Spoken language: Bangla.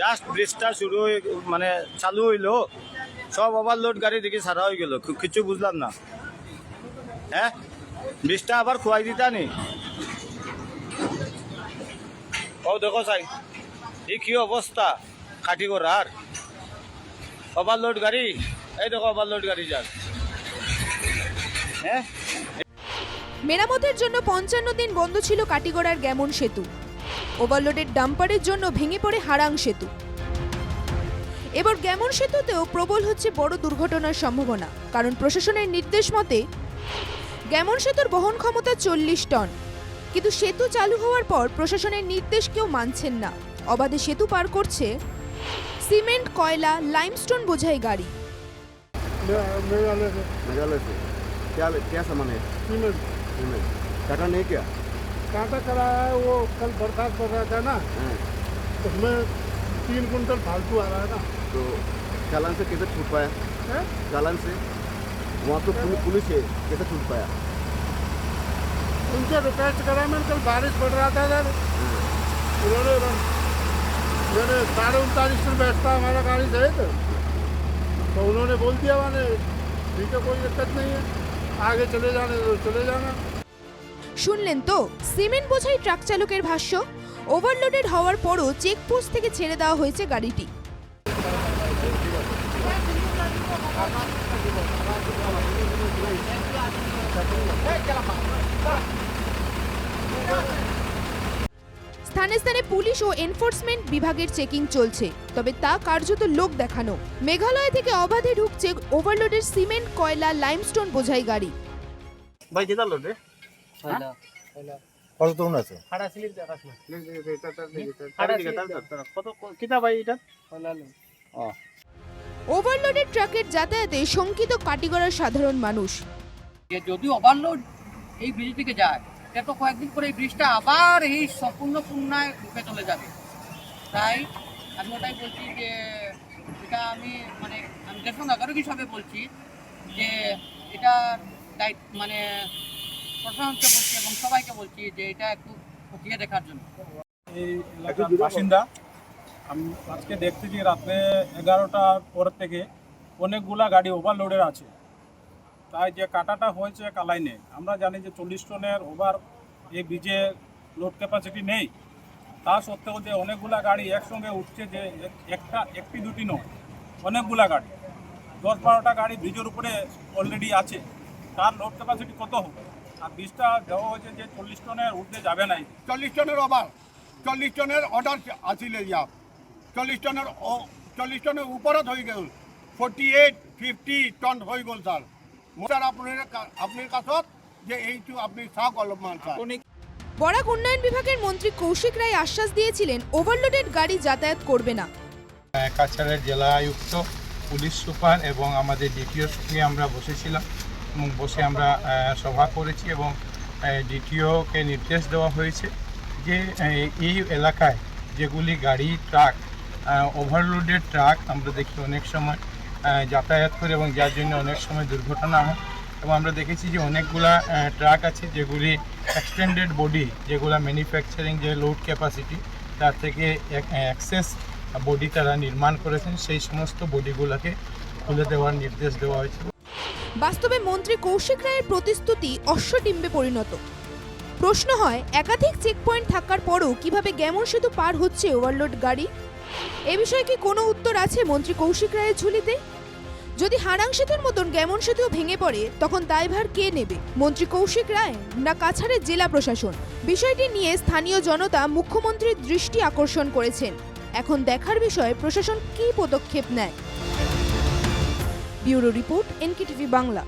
জাস্ট ব্রিজটা শুরু হয়ে মানে চালু হইল, সব ওভারলোড গাড়ি দেখি সারা হয়ে গেল। কিছু বুঝলাম না। হ্যাঁ? ব্রিজটা আবার খোয়াই দিতা নি? ও, দেখো সাই, এই কি অবস্থা? কাটি করার ওভারলোড গাড়ি? এই দেখো ওভারলোড গাড়ি যার। হ্যাঁ? মেরামতের জন্য পঞ্চান্ন দিন বন্ধ ছিল কাটিগড়ার গ্যামন সেতু। ওভারলোডের ডাম্পারের জন্য ভেঙে পড়ে হারাং সেতু এবার গ্যামন সেতুতেও প্রবল হচ্ছে বড় দুর্ঘটনার সম্ভাবনা কারণ প্রশাসনের নির্দেশ মতে গ্যামন সেতুর বহন ক্ষমতা চল্লিশ টন কিন্তু সেতু চালু হওয়ার পর প্রশাসনের নির্দেশ কেউ মানছেন না অবাধে সেতু পার করছে সিমেন্ট কয়লা লাইমস্টোন বোঝাই গাড়ি मेघालय से मेघालय से क्या क्या सामान है सीमेंट सीमेंट टाटा नहीं क्या कांटा कराया है? वो कल बरसात पड़ रहा था ना। हाँ, उसमें तीन कुंटल फालतू आ रहा है ना। तो चालान से कैसे छूट पाया? हैं? चालान से? वहाँ तो पुलिस पुलिस है कैसे छूट पाया? उनसे रिक्वेस्ट करा मैंने कल बारिश पड़ रहा था सर। उन्होंने मैंने साढ़े उनतालीस में बैठता हमारा गाड़ी सहित। तो उन्होंने बोल दिया मैंने ठीक है कोई दिक्कत नहीं है। आगे चले जाने तो चले जाना। শুনলেন তো? সিমেন্ট বোঝাই ট্রাক চালকের ভাষ্য, ওভারলোডেড হওয়ার পরও চেকপোস্ট থেকে ছেড়ে দেওয়া হয়েছে গাড়িটি। স্থানে স্থানে পুলিশ ও এনফোর্সমেন্ট বিভাগের চেকিং চলছে, তবে তা কার্যত লোক দেখানো। মেঘালয় থেকে অবাধে ঢুকছে ওভারলোডের সিমেন্ট, কয়লা লাইমস্টোন বোঝাই গাড়ি। ভাই কত তরুণ আছে? কত কিতা ভাই এটা? ওভারলোডেড ট্রাকের যাতায়াতে শঙ্কিত কাটিগড়ার সাধারণ মানুষ। যে যদি ওভারলোড এই ব্রিজ থেকে যায় এটা তো কয়েকদিন পরে এই ব্রিজটা আবার এই সম্পূর্ণ পূর্ণায় ঢুকে চলে যাবে। তাই আমি ওটাই বলছি যে এটা আমি মানে আমি দেশ নাগরিক হিসাবে বলছি যে এটা দায়িত্ব মানে প্রশাসনকে বলছি এবং সবাইকে বলছি যে এটা একটু খতিয়ে দেখার জন্য। এই এলাকার বাসিন্দা, আমি আজকে দেখতেছি রাত্রে এগারোটার পর থেকে অনেকগুলা গাড়ি ওভারলোডের আছে। তাই যে কাটাটা হয়েছে কালাইনে আমরা জানি যে চল্লিশ টনের ওভার এই ব্রিজে লোড ক্যাপাসিটি নেই। তা সত্ত্বেও যে অনেকগুলা গাড়ি একসঙ্গে উঠছে যে এক- একটা, একটি দুটি নয়, অনেকগুলা গাড়ি। দশ বারোটা গাড়ি ব্রিজের উপরে অলরেডি আছে। তার লোড ক্যাপাসিটি কত হবে আর ব্রিজটা দেওয়া হয়েছে যে চল্লিশ টনের উঠতে যাবে নাই। চল্লিশ টনের ওভার চল্লিশ টনের অর্ডার আসিলে যা চল্লিশ টনের চল্লিশ টনের উপরত হয়ে গেল। ফর্টি এইট ফিফটি টন হয়ে গেল স্যার স্যার আপনার কা- আপনার কাছত যে এইটু আপনি চাওক অলপমান স্যার বরাক উন্নয়ন বিভাগের মন্ত্রী কৌশিক রায় আশ্বাস দিয়েছিলেন ওভারলোডেড গাড়ি যাতায়াত করবে না। কাছাড়ের জেলা আয়ুক্ত পুলিশ সুপার এবং আমাদের ডিটিওর সঙ্গে আমরা বসেছিলাম। বসে আমরা সভা করেছি এবং ডিটিওকে নির্দেশ দেওয়া হয়েছে যে এই এলাকায় যেগুলি গাড়ি, ট্রাক ওভারলোডেড ট্রাক আমরা দেখি অনেক সময় যাতায়াত করে এবং যার জন্য অনেক সময় দুর্ঘটনা হয় এবং আমরা দেখেছি যে অনেকগুলা ট্রাক আছে যেগুলি এক্সটেন্ডেড বডি যেগুলা ম্যানুফ্যাকচারিং যে লোড ক্যাপাসিটি তার থেকে অ্যাক্সেস বডি তারা নির্মাণ করেছেন, সেই সমস্ত বডিগুলোকে খুলে দেওয়ার নির্দেশ দেওয়া হয়েছে। বাস্তবে মন্ত্রী কৌশিক রায়ের প্রতিশ্রুতি অশ্বডিম্বে পরিণত। প্রশ্ন হয়, একাধিক চেকপয়েন্ট থাকার পরও কীভাবে গ্যামন সেতু পার হচ্ছে ওভারলোড গাড়ি? এ বিষয়ে কি কোনো উত্তর আছে মন্ত্রী কৌশিক রায়ের ঝুলিতে? যদি হারাং সেতুর মতন গ্যামন সেতুও ভেঙে পড়ে, তখন দায়ভার কে নেবে? মন্ত্রী কৌশিক রায় না কাছাড়ের জেলা প্রশাসন? বিষয়টি নিয়ে স্থানীয় জনতা মুখ্যমন্ত্রীর দৃষ্টি আকর্ষণ করেছেন। এখন দেখার বিষয়ে প্রশাসন কী পদক্ষেপ নেয়? Bureau report NKTV Bangla.